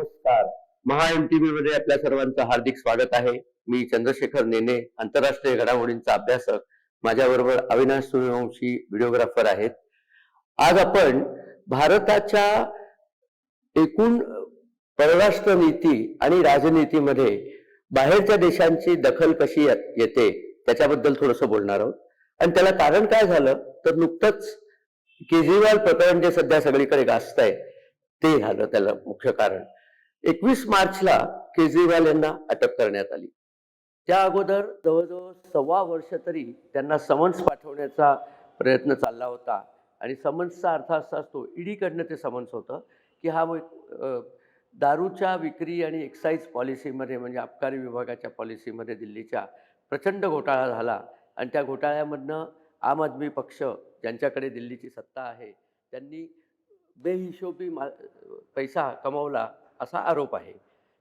नमस्कार. महा एममध्ये आपल्या सर्वांचं हार्दिक स्वागत आहे. मी चंद्रशेखर नेने आंतरराष्ट्रीय घडामोडींचा अभ्यासक. माझ्याबरोबर अविनाश सूर्यवंशी व्हिडिओग्राफर आहेत. आज आपण भारताच्या एकूण परराष्ट्र नीती आणि राजनीतीमध्ये बाहेरच्या देशांची दखल कशी येते त्याच्याबद्दल थोडंसं बोलणार आहोत. आणि त्याला कारण काय झालं तर नुकतंच केजरीवाल प्रकरण जे सध्या सगळीकडे गाजत आहे ते झालं त्याला मुख्य कारण. एकवीस मार्चला केजरीवाल यांना अटक करण्यात आली. त्या अगोदर जवळजवळ सव्वा वर्ष तरी त्यांना समन्स पाठवण्याचा प्रयत्न चालला होता. आणि समन्सचा अर्थ असा असतो ईडीकडनं ते समन्स होतं की हा मग, दारूच्या विक्री आणि एक्साईज पॉलिसीमध्ये म्हणजे आबकारी विभागाच्या पॉलिसीमध्ये दिल्लीच्या प्रचंड घोटाळा झाला. आणि त्या घोटाळ्यामधनं आम आदमी पक्ष ज्यांच्याकडे दिल्लीची सत्ता आहे त्यांनी बेहिशोबी मा पैसा कमवला. असा आरोप आहे.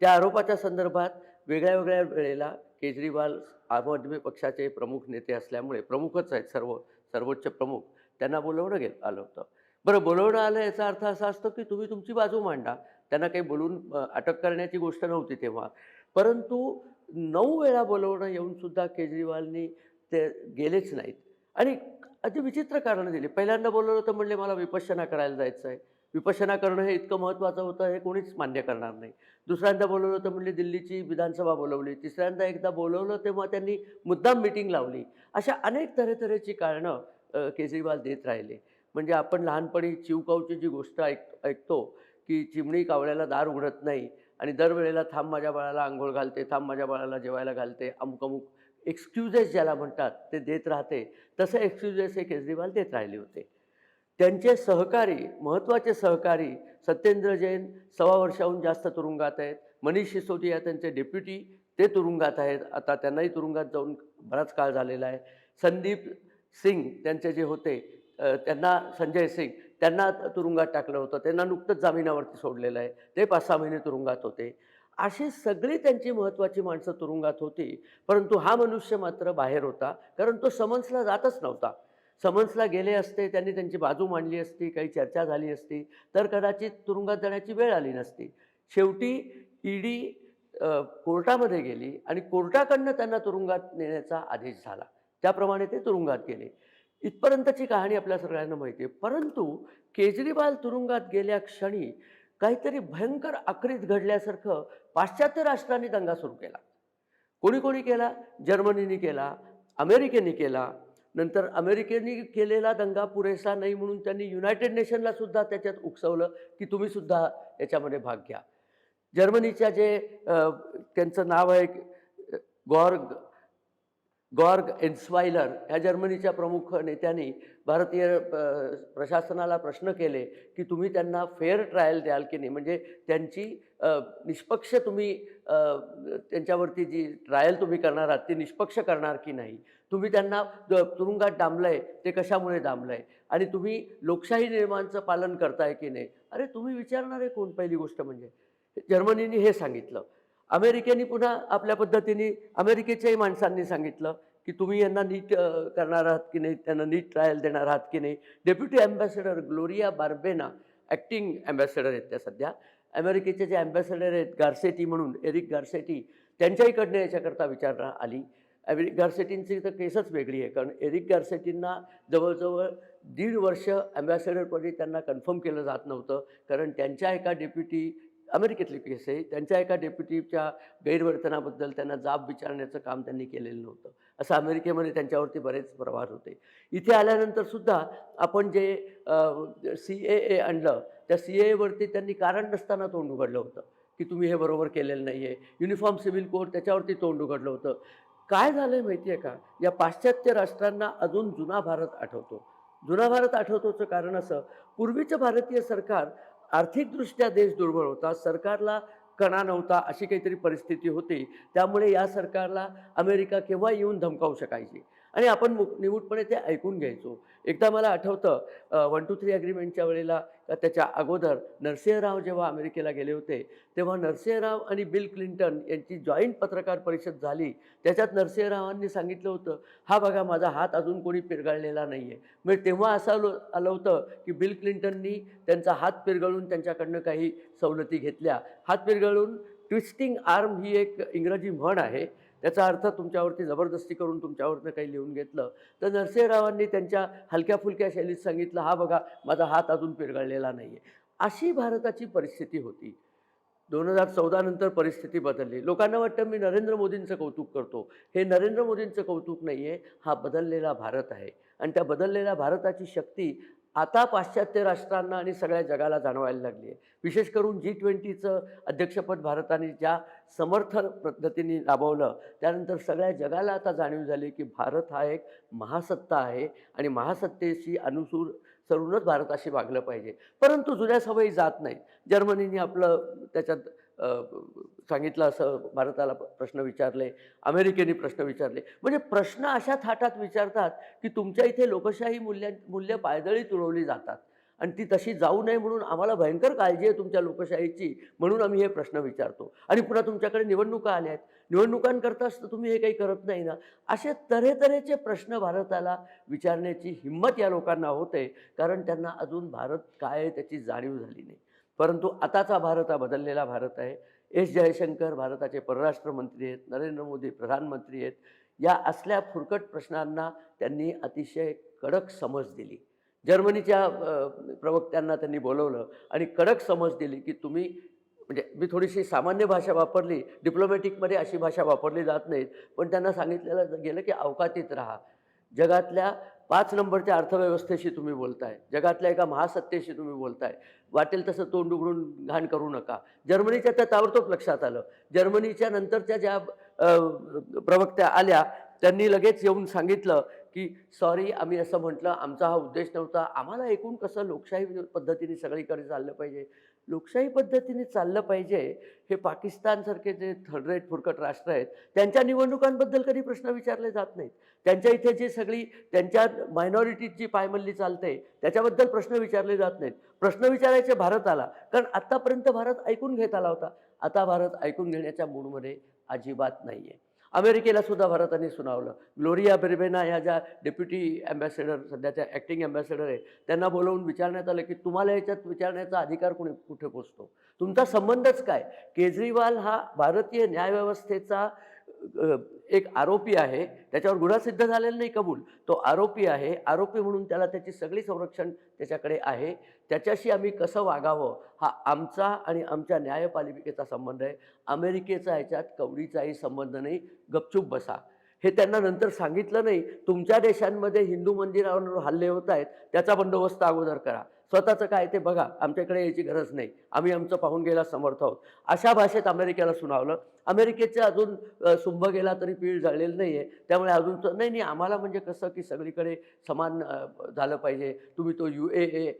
त्या आरोपाच्या संदर्भात वेगळ्या वेगळ्या वेळेला केजरीवाल आम आदमी पक्षाचे प्रमुख नेते असल्यामुळे प्रमुखच आहेत सर्व सर्वोच्च प्रमुख त्यांना बोलवणं गे आलं होतं. बरं बोलवणं आलं याचा अर्थ असा असतो की तुम्ही तुमची बाजू मांडा. त्यांना काही बोलून अटक करण्याची गोष्ट नव्हती तेव्हा. परंतु नऊ वेळा बोलवणं येऊनसुद्धा केजरीवालनी ते गेलेच नाहीत. आणि अति विचित्र कारणं दिली. पहिल्यांदा बोलवलं तर म्हणले मला विपश्यना करायला जायचं आहे विपशना करणं हे इतकं महत्त्वाचं होतं हे कोणीच मान्य करणार नाही. दुसऱ्यांदा बोलवलं तर म्हणजे दिल्लीची विधानसभा बोलवली. तिसऱ्यांदा एकदा बोलवलं तेव्हा त्यांनी मुद्दाम मिटिंग लावली. अशा अनेक तऱ्हेतऱ्हेची कारणं केजरीवाल देत राहिले. म्हणजे आपण लहानपणी चिवकाऊची जी गोष्ट ऐक ऐकतो की चिमणी कावळ्याला दार उघडत नाही आणि दरवेळेला थांब माझ्या बाळाला आंघोळ घालते थांब माझ्या बाळाला जेवायला घालते अमुक अमुक एक्सक्युजेस ज्याला म्हणतात ते देत राहते. तसं एक्सक्युजेस हे केजरीवाल देत राहिले होते. त्यांचे सहकारी महत्त्वाचे सहकारी सत्येंद्र जैन सव्वा वर्षाहून जास्त तुरुंगात आहेत. मनीष सिसोदिया त्यांचे डेप्युटी ते तुरुंगात आहेत. आता त्यांनाही तुरुंगात जाऊन बराच काळ झालेला आहे. संदीप सिंग त्यांचे जे होते त्यांना संजय सिंग त्यांना तुरुंगात टाकलं होतं. त्यांना नुकतंच जामिनावरती सोडलेलं आहे. ते पाच सहा महिने तुरुंगात होते. अशी सगळी त्यांची महत्त्वाची माणसं तुरुंगात होती परंतु हा मनुष्य मात्र बाहेर होता कारण तो समन्सला जातच नव्हता. समन्सला गेले असते त्यांनी त्यांची बाजू मांडली असती काही चर्चा झाली असती तर कदाचित तुरुंगात जाण्याची वेळ आली नसती. शेवटी ईडी कोर्टामध्ये गेली आणि कोर्टाकडनं त्यांना तुरुंगात नेण्याचा आदेश झाला. त्याप्रमाणे ते तुरुंगात गेले. इथपर्यंतची कहाणी आपल्या सगळ्यांना माहिती आहे परंतु केजरीवाल तुरुंगात गेल्या क्षणी काहीतरी भयंकर आक्रीत घडल्यासारखं पाश्चात्य राष्ट्रांनी दंगा सुरू केला. कोणी कोणी केला? जर्मनीने केला अमेरिकेने केला नंतर अमेरिकेने केलेला दंगा पुरेसा नाही म्हणून त्यांनी युनायटेड नेशनला सुद्धा त्याच्यात उकसवलं की तुम्ही सुद्धा याच्यामध्ये भाग घ्या. जर्मनीच्या जे त्यांचं नाव आहे गॉर्ग गॉर्ग एन्स्वायलर ह्या जर्मनीच्या प्रमुख नेत्यांनी भारतीय प्रशासनाला प्रश्न केले की तुम्ही त्यांना फेअर ट्रायल द्याल की नाही? म्हणजे त्यांची निष्पक्ष तुम्ही त्यांच्यावरती जी ट्रायल तुम्ही करणार आहात ती निष्पक्ष करणार की नाही? तुम्ही त्यांना तुरुंगात डांबलंय ते कशामुळे डांबलंय? आणि तुम्ही लोकशाही नियमांचं पालन करताय की नाही? अरे तुम्ही विचारणार आहे कोण पहिली गोष्ट म्हणजे? जर्मनीने हे सांगितलं. अमेरिकेने पुन्हा आपल्या पद्धतीने अमेरिकेच्याही माणसांनी सांगितलं की तुम्ही यांना नीट करणार आहात की नाही? त्यांना नीट ट्रायल देणार आहात की नाही? Deputy ambassador Gloria Berbena acting ambassador आहेत त्या सध्या. अमेरिकेचे जे अँबॅसेडर आहेत गार्सेटी म्हणून एरिक गार्सेटी त्यांच्याहीकडनं याच्याकरता विचारणा आली. ॲमेरिक गार्सेटींची तर केसच वेगळी आहे. कारण एरिक गार्सेटींना जवळजवळ दीड वर्ष ॲम्बॅसेडरपदी त्यांना कन्फर्म केलं जात नव्हतं. कारण त्यांच्या एका डेप्युटी अमेरिकेतली केस आहे. त्यांच्या एका डेप्युटीच्या गैरवर्तनाबद्दल त्यांना जाब विचारण्याचं काम त्यांनी केलेलं नव्हतं. असं अमेरिकेमध्ये त्यांच्यावरती बरेच प्रभार होते. इथे आल्यानंतर सुद्धा आपण जे सी ए ए आणलं त्या सी एवरती त्यांनी कारण नसताना तोंड उघडलं होतं. की तुम्ही हे बरोबर केलेलं नाही आहे युनिफॉर्म सिव्हिल कोड त्याच्यावरती तोंड उघडलं होतं. काय झालं आहे माहिती आहे का? या पाश्चात्य राष्ट्रांना अजून जुना भारत आठवतो. जुना भारत आठवतोचं कारण असं पूर्वीचं भारतीय सरकार आर्थिकदृष्ट्या देश दुर्बळ होता सरकारला कणा नव्हता अशी काहीतरी परिस्थिती होती. त्यामुळे या सरकारला अमेरिका केव्हा येऊन धमकावू शकायची. आणि आपण मु निमूटपणे ते ऐकून घ्यायचो. एकदा मला आठवतं वन टू थ्री ॲग्रीमेंटच्या वेळेला त्याच्या अगोदर नरसिंहराव जेव्हा अमेरिकेला गेले होते तेव्हा नरसिंहराव आणि बिल क्लिंटन यांची जॉईंट पत्रकार परिषद झाली. त्याच्यात नरसिंहरावांनी सांगितलं होतं हा बघा माझा हात अजून कोणी पिरगाळलेला नाही आहे म्हणजे तेव्हा असं आलो आलं होतं की बिल क्लिंटननी त्यांचा हात पिरगळून त्यांच्याकडनं काही सवलती घेतल्या. हात पिरगळून ट्विस्टिंग आर्म ही एक इंग्रजी म्हण आहे. त्याचा अर्थ तुमच्यावरती जबरदस्ती करून तुमच्यावरनं काही लिहून घेतलं. तर नरसिंहरावांनी त्यांच्या हलक्या फुलक्या शैलीत सांगितलं हा बघा माझा हात अजून पिरगळलेला नाही आहे अशी भारताची परिस्थिती होती. दोन हजार चौदा नंतर परिस्थिती बदलली. लोकांना वाटतं मी नरेंद्र मोदींचं कौतुक करतो. हे नरेंद्र मोदींचं कौतुक नाही आहे हा बदललेला भारत आहे. आणि त्या बदललेल्या भारताची शक्ती आता पाश्चात्य राष्ट्रांना आणि सगळ्या जगाला जाणवायला लागली आहे. विशेष करून जी ट्वेंटीचं अध्यक्षपद भारताने ज्या समर्थन पद्धतीने राबवलं त्यानंतर सगळ्या जगाला आता जाणीव झाली की भारत हा एक महासत्ता आहे आणि महासत्तेशी अनुसूर सरूनच भारताशी वागलं पाहिजे. परंतु जुन्या सवयी जात नाही जर्मनीने आपलं त्याच्यात सांगितलं असं भारताला प्रश्न विचारले अमेरिकेने प्रश्न विचारले. म्हणजे प्रश्न अशा थाटात विचारतात की तुमच्या इथे लोकशाही मूल्य मूल्य पायदळी तुळवली जातात आणि ती तशी जाऊ नये म्हणून आम्हाला भयंकर काळजी आहे तुमच्या लोकशाहीची म्हणून आम्ही हे प्रश्न विचारतो. आणि पुन्हा तुमच्याकडे निवडणुका आल्या आहेत. निवडणुकांकरताच तर तुम्ही हे काही करत नाही ना? असे तऱ्हेतऱ्हेचे प्रश्न भारताला विचारण्याची हिंमत या लोकांना होते कारण त्यांना अजून भारत काय आहे त्याची जाणीव झाली नाही. परंतु आताचा भारत हा बदललेला भारत आहे. एस जयशंकर भारताचे परराष्ट्र मंत्री आहेत नरेंद्र मोदी प्रधानमंत्री आहेत. या असल्या फुरकट प्रश्नांना त्यांनी अतिशय कडक समज दिली. जर्मनीच्या प्रवक्त्यांना त्यांनी बोलवलं आणि कडक समज दिली की तुम्ही म्हणजे मी थोडीशी सामान्य भाषा वापरली डिप्लोमॅटिकमध्ये अशी भाषा वापरली जात नाहीत पण त्यांना सांगितलेलं गेलं की अवकातीत राहा. जगातल्या पाच नंबरच्या अर्थव्यवस्थेशी तुम्ही बोलताय जगातल्या एका महासत्तेशी तुम्ही बोलताय. वाटेल तसं तोंड उघडून घाण करू नका. जर्मनीच्या त्या ताबडतोब लक्षात आलं. जर्मनीच्या नंतरच्या ज्या प्रवक्त्या आल्या त्यांनी लगेच येऊन सांगितलं की सॉरी आम्ही असं म्हटलं आमचा हा उद्देश नव्हता. आम्हाला एकूण कसं लोकशाही पद्धतीने सगळीकडे चाललं पाहिजे? लोकशाही पद्धतीने चाललं पाहिजे हे पाकिस्तानसारखे जे थर्ड रेट फुरकट राष्ट्र आहेत त्यांच्या निवडणुकांबद्दल कधी प्रश्न विचारले जात नाहीत. त्यांच्या इथे जे सगळी त्यांच्या मायनॉरिटीची पायमल्ली चालते त्याच्याबद्दल प्रश्न विचारले जात नाहीत. प्रश्न विचारायचे भारत आला कारण आत्तापर्यंत भारत ऐकून घेत आला होता. आता भारत ऐकून घेण्याच्या मूडमध्ये अजिबात नाही आहे अमेरिकेला सुद्धा भारताने सुनावलं. ग्लोरिया बेर्बेना ह्या ज्या डेप्युटी ॲम्बॅसेडर सध्याच्या ॲक्टिंग ॲम्बॅसेडर आहे त्यांना बोलवून विचारण्यात आलं की तुम्हाला याच्यात विचारण्याचा अधिकार कोणी कुठे पोचतो? तुमचा संबंधच काय? केजरीवाल हा भारतीय न्यायव्यवस्थेचा एक आरोपी आहे त्याच्यावर गुन्हा सिद्ध झालेला नाही कबूल. तो आरोपी आहे आरोपी म्हणून त्याला त्याची सगळी संरक्षण त्याच्याकडे आहे. त्याच्याशी आम्ही कसं वागावं हा आमचा आणि आमच्या न्यायपालिकेचा संबंध आहे. अमेरिकेचा ह्याच्यात कवडीचाही संबंध नाही. गपचूप बसा. हे त्यांना नंतर सांगितलं नाही. तुमच्या देशांमध्ये हिंदू मंदिरावर हल्ले होत आहेत त्याचा बंदोबस्त अगोदर करा. स्वतःचं काय ते बघा. आमच्याकडे यायची गरज नाही. आम्ही आमचं पाहून गेला समर्थ आहोत. अशा भाषेत अमेरिकेला सुनावलं. अमेरिकेचं अजून सुंभ गेला तरी पीळ झालेलं नाही आहे त्यामुळे अजून तर नाही नाही आम्हाला म्हणजे कसं की सगळीकडे समान झालं पाहिजे. तुम्ही तो यू ए ए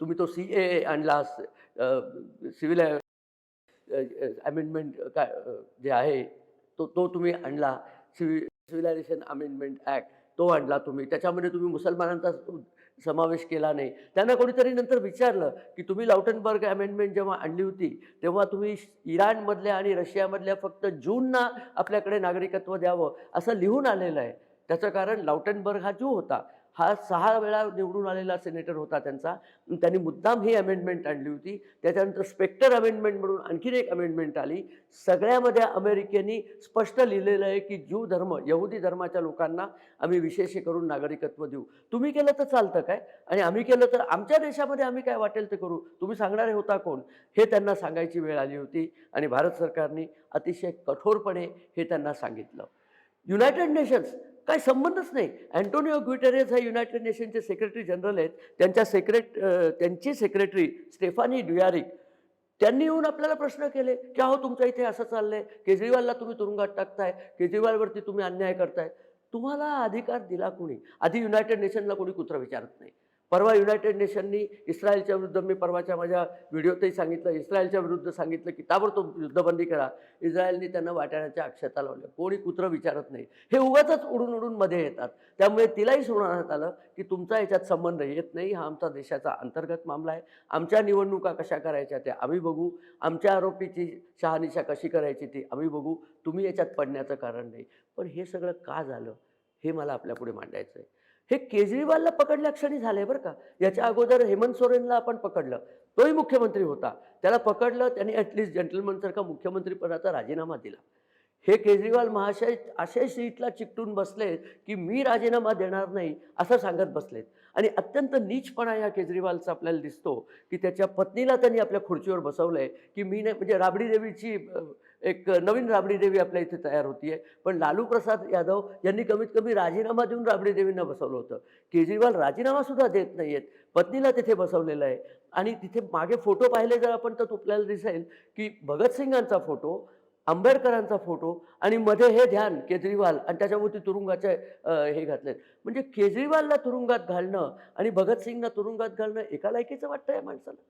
तुम्ही तो सी ए ए आणला सिव्हिल अमेंडमेंट काय जे आहे तो तो तुम्ही आणला. सिव्हि सिव्हिलायझेशन अमेंडमेंट ॲक्ट तो आणला तुम्ही. त्याच्यामध्ये तुम्ही मुसलमानांचा समावेश केला नाही. त्यांना कोणीतरी नंतर विचारलं की तुम्ही लाउटनबर्ग अमेंडमेंट जेव्हा आणली होती तेव्हा तुम्ही इराणमधल्या आणि रशियामधल्या फक्त जूनना आपल्याकडे नागरिकत्व द्यावं असं लिहून आलेलं आहे. त्याचं कारण लाउटनबर्ग हा ज्यू होता. हा सहा वेळा निवडून आलेला सेनेटर होता त्यांचा. त्यांनी मुद्दाम ही अमेंडमेंट आणली होती. त्याच्यानंतर स्पेक्टर अमेंडमेंट म्हणून आणखीन एक अमेंडमेंट आली. सगळ्यामध्ये अमेरिकेनी स्पष्ट लिहिलेलं आहे की ज्यू धर्म यहुदी धर्माच्या लोकांना आम्ही विशेष करून नागरिकत्व देऊ. तुम्ही केलं तर चालतं काय? आणि आम्ही केलं तर आमच्या देशामध्ये आम्ही काय वाटेल ते करू? तुम्ही सांगणारे होता कोण? हे त्यांना सांगायची वेळ आली होती आणि भारत सरकारने अतिशय कठोरपणे हे त्यांना सांगितलं. युनायटेड नेशन्स काय संबंधच नाही. अँटोनिओ ग्युटेरेस हे युनायटेड नेशनचे सेक्रेटरी जनरल आहेत. त्यांच्या सेक्रेट त्यांची सेक्रेटरी स्टेफानी ड्युयारिक त्यांनी येऊन आपल्याला प्रश्न केले की अहो तुमच्या इथे असं चाललंय. केजरीवालला तुम्ही तुरुंगात टाकताय. केजरीवालवरती तुम्ही अन्याय करताय. तुम्हाला अधिकार दिला कोणी? आधी युनायटेड नेशनला कोणी कुत्र विचारत नाही. परवा युनायटेड नेशननी इस्रायलच्या विरुद्ध मी परवाच्या माझ्या व्हिडिओतही सांगितलं इस्रायलच्या विरुद्ध सांगितलं की ताबडतोब युद्धबंदी करा. इस्रायलनी त्यांना वाटाण्याच्या अक्षता लावल्या. कोणी कुत्रं विचारत नाही. हे उगाच उडून उडून मध्ये येतात. त्यामुळे तिलाही सोडवण्यात आलं की तुमचा याच्यात संबंध येत नाही. हा आमचा देशाचा अंतर्गत मामला आहे. आमच्या निवडणुका कशा करायच्या त्या आम्ही बघू. आमच्या आरोपीची शहानिशा कशी करायची ती आम्ही बघू. तुम्ही याच्यात पडण्याचं कारण नाही. पण हे सगळं का झालं हे मला आपल्यापुढे मांडायचं आहे हे केजरीवालला पकडल्या क्षणी झालंय बरं का. याच्या अगोदर हेमंत सोरेनला आपण पकडलं. तोही मुख्यमंत्री होता. त्याला पकडलं त्यांनी ॲटलिस्ट जंटलमनसारखा मुख्यमंत्रीपदाचा राजीनामा दिला. हे केजरीवाल महाशय अशा सीटला चिकटून बसले की मी राजीनामा देणार नाही असं सांगत बसलेत. आणि अत्यंत नीचपणा या केजरीवालचा आपल्याला दिसतो की त्याच्या पत्नीला त्यांनी आपल्या खुर्चीवर बसवलंय की मी नाही म्हणजे राबडी देवीची एक नवीन राबडी देवी आपल्या इथे तयार होती आहे पण लालू प्रसाद यादव यांनी कमीत कमी राजीनामा देऊन राबडी देवींना बसवलं होतं. केजरीवाल राजीनामासुद्धा देत नाही आहेत पत्नीला तिथे बसवलेलं आहे. आणि तिथे मागे फोटो पाहिले जर आपण तर आपल्याला दिसेल की भगतसिंगांचा फोटो आंबेडकरांचा फोटो आणि मध्ये हे ध्यान केजरीवाल आणि त्याच्यावरती तुरुंगाचे हे घातलेत. म्हणजे केजरीवालला तुरुंगात घालणं आणि भगतसिंगला तुरुंगात घालणं एका लायकीचं वाटतं या माणसाला.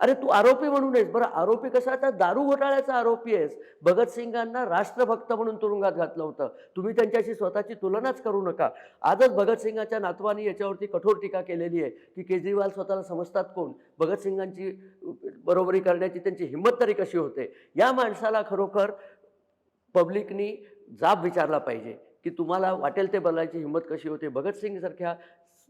अरे तू आरोपी म्हणून आहेस. बरं आरोपी कसा? आता दारू घोटाळ्याचा आरोपी आहेस. भगतसिंगांना राष्ट्रभक्त म्हणून तुरुंगात घातलं होतं. तुम्ही त्यांच्याशी स्वतःची तुलनाच करू नका. आजच भगतसिंगाच्या नातवानी याच्यावरती कठोर टीका केलेली आहे की केजरीवाल स्वतःला समजतात कोण? भगतसिंगांची बरोबरी करण्याची त्यांची हिंमत तरी कशी होते? या माणसाला खरोखर पब्लिकनी जाब विचारला पाहिजे की तुम्हाला वाटेल ते बोलायची हिंमत कशी होते? भगतसिंगसारख्या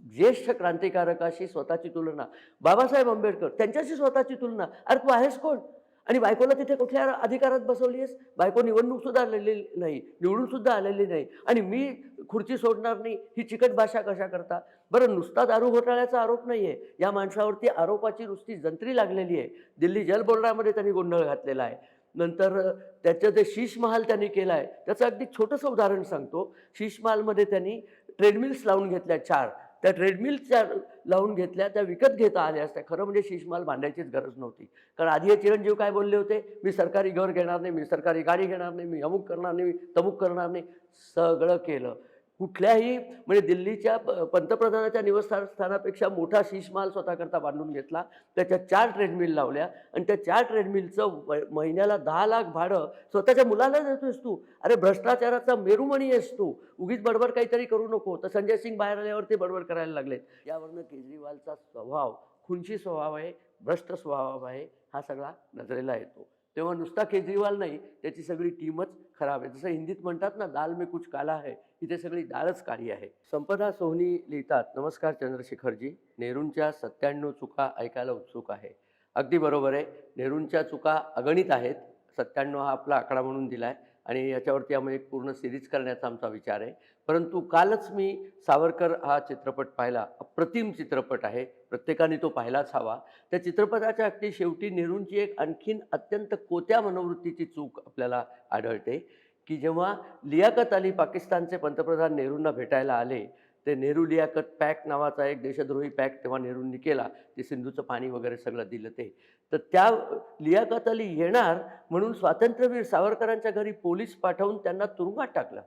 ज्येष्ठ क्रांतिकारकाशी स्वतःची तुलना. बाबासाहेब आंबेडकर त्यांच्याशी स्वतःची तुलना. अरे तू आहेस कोण? आणि बायकोला तिथे कुठल्या अधिकारात बसवली आहेस बायको निवडणूकसुद्धा आलेली नाही निवडूनसुद्धा आलेली नाही. आणि मी खुर्ची सोडणार नाही ही चिकट भाषा कशा करता? बरं नुसता दारू घोटाळ्याचा आरोप नाही आहे या माणसावरती आरोपाची नुसती जंत्री लागलेली आहे. दिल्ली जल बोर्डामध्ये त्यांनी गोंधळ घातलेला आहे. नंतर त्याचं जे शीश महाल त्यांनी केला आहे त्याचं अगदी छोटंसं उदाहरण सांगतो. शीश महालमध्ये त्यांनी ट्रेडमिल्स लावून घेतल्या चार. त्या ट्रेडमिलच्या लावून घेतल्या त्या विकत घेता आल्या असत्या. खरं म्हणजे शिशमाल बांधायचीच गरज नव्हती. कारण आधी हे चिरंजीव काय बोलले होते? मी सरकारी घर घेणार नाही मी सरकारी गाडी घेणार नाही मी अमुक करणार नाही मी तमुक करणार नाही. सगळं केलं. कुठल्याही म्हणजे दिल्लीच्या पंतप्रधानाच्या निवासस्थान स्थानापेक्षा मोठा शीशमाल स्वतःकरता बांधून घेतला. त्याच्या चार ट्रेडमिल लावल्या आणि त्या चार ट्रेडमिलचं व- महिन्याला दहा लाख भाडं स्वतःच्या मुलाला देतोयस तू. अरे भ्रष्टाचाराचा मेरुमणी आहेस तू. उगीच बडबड काहीतरी करू नको. तर संजय सिंग बाहेर आल्यावरती बडबड करायला लागलेत. यावरनं केजरीवालचा स्वभाव खुंची स्वभाव आहे भ्रष्ट स्वभाव आहे हा सगळा नजरेला येतो. तेव्हा नुसता केजरीवाल नाही त्याची सगळी टीमच खराब आहे. जसं हिंदीत म्हणतात ना दाल में कुछ काला है इथे सगळी डाळच काळी आहे. संपदा सोहनी लिहितात नमस्कार चंद्रशेखरजी नेहरूंच्या सत्त्याण्णव चुका ऐकायला उत्सुक आहे. अगदी बरोबर आहे नेहरूंच्या चुका अगणित आहेत सत्त्याण्णव हा आपला आकडा म्हणून दिला आहे आणि याच्यावरती आम्ही एक पूर्ण सिरीज करण्याचा आमचा विचार आहे. परंतु कालच मी सावरकर हा चित्रपट पाहिला. अप्रतिम चित्रपट आहे. प्रत्येकाने तो पाहायलाच हवा. त्या चित्रपटाच्या अगदी शेवटी नेहरूंची एक आणखीन अत्यंत कोत्या मनोवृत्तीची चूक आपल्याला आढळते की जेव्हा लियाकत अली पाकिस्तानचे पंतप्रधान नेहरूंना भेटायला आले ते नेहरू लियाकत पॅक नावाचा एक देशद्रोही पॅक तेव्हा नेहरूंनी केला. ते सिंधूचं पाणी वगैरे सगळं दिलं ते. तर त्या लियाकत अली येणार म्हणून स्वातंत्र्यवीर सावरकरांच्या घरी पोलीस पाठवून त्यांना तुरुंगात टाकलं.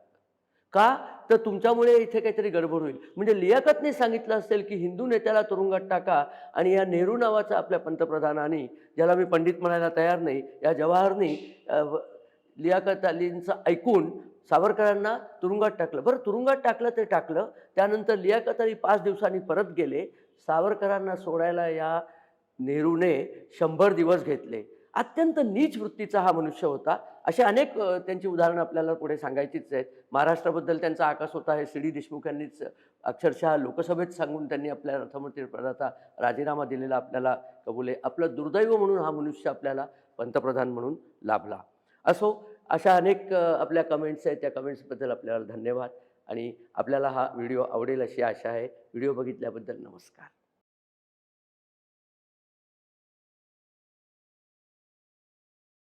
का? तर तुमच्यामुळे इथे काहीतरी गडबड होईल. म्हणजे लियाकतने सांगितलं असेल की हिंदू नेत्याला तुरुंगात टाका आणि या नेहरू नावाचा आपल्या पंतप्रधानांनी ज्याला मी पंडित म्हणायला तयार नाही या जवाहरनी लियाकत अलींचं ऐकून सावरकरांना तुरुंगात टाकलं. बरं तुरुंगात टाकलं ते टाकलं त्यानंतर लियाकत अली पाच दिवसांनी परत गेले. सावरकरांना सोडायला या नेहरूने शंभर दिवस घेतले. अत्यंत नीच वृत्तीचा हा मनुष्य होता. असे अनेक त्यांची उदाहरणं आपल्याला पुढे सांगायचीच आहेत. महाराष्ट्राबद्दल त्यांचा आकाश होता हे सी डी देशमुख यांनीच अक्षरशः लोकसभेत सांगून त्यांनी आपल्या अर्थमंत्रीपदाचा राजीनामा दिलेला आपल्याला कबुले आपलं दुर्दैव म्हणून हा मनुष्य आपल्याला पंतप्रधान म्हणून लाभला. असो अशा अनेक आपल्या कमेंट्स आहेत. त्या कमेंट्सबद्दल आपल्याला धन्यवाद. आणि आपल्याला हा व्हिडिओ आवडेल अशी आशा आहे. व्हिडिओ बघितल्याबद्दल नमस्कार.